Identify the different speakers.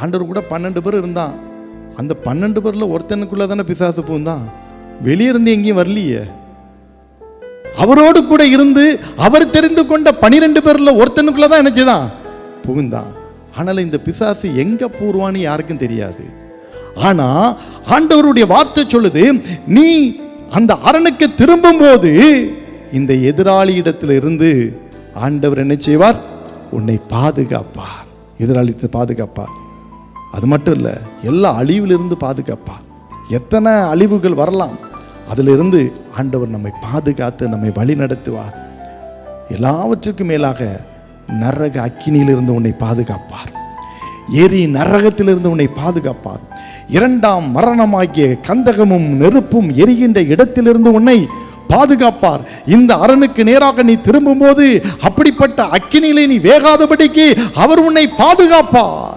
Speaker 1: ஆண்டவர் கூட பன்னெண்டு பேர் இருந்தான். அந்த பன்னெண்டு பேரில் ஒருத்தனுக்குள்ளே தானே பிசாசு பூந்தான். வெளியே இருந்து எங்கேயும் வரலையே. அவரோடு கூட இருந்து அவர் தெரிந்து கொண்ட பனிரெண்டு பேர்ல ஒருத்தனுக்குள்ளே தான் நினச்சிதான் புகுந்தான். ஆனால் இந்த பிசாசு எங்க பூர்வான்னு யாருக்கும் தெரியாது. ஆனா ஆண்டவருடைய வார்த்தை சொல்லுது நீ அந்த அரணுக்கு திரும்பும் போது இந்த எதிராளி இடத்துல இருந்து ஆண்டவர் என்ன செய்வார்? உன்னை பாதுகாப்பார். எதிராளித்து பாதுகாப்பார். அது மட்டும் இல்லை எல்லா அழிவிலிருந்து பாதுகாப்பா? எத்தனை அழிவுகள் வரலாம்? அதிலிருந்து ஆண்டவர் நம்மை பாதுகாத்து நம்மை வழி நடத்துவார் எல்லாவற்றுக்கும் மேலாக நரக அக்கினியிலிருந்து உன்னை பாதுகாப்பார். ஏரி நரகத்திலிருந்து உன்னை பாதுகாப்பார். இரண்டாம் மரணமாகிய கந்தகமும் நெருப்பும் எரிகின்ற இடத்திலிருந்து உன்னை பாதுகாப்பார். இந்த அரணுக்கு நேராக நீ திரும்பும்போது அப்படிப்பட்ட அக்கினியிலே நீ வேகாதபடிக்கு அவர் உன்னை பாதுகாப்பார்.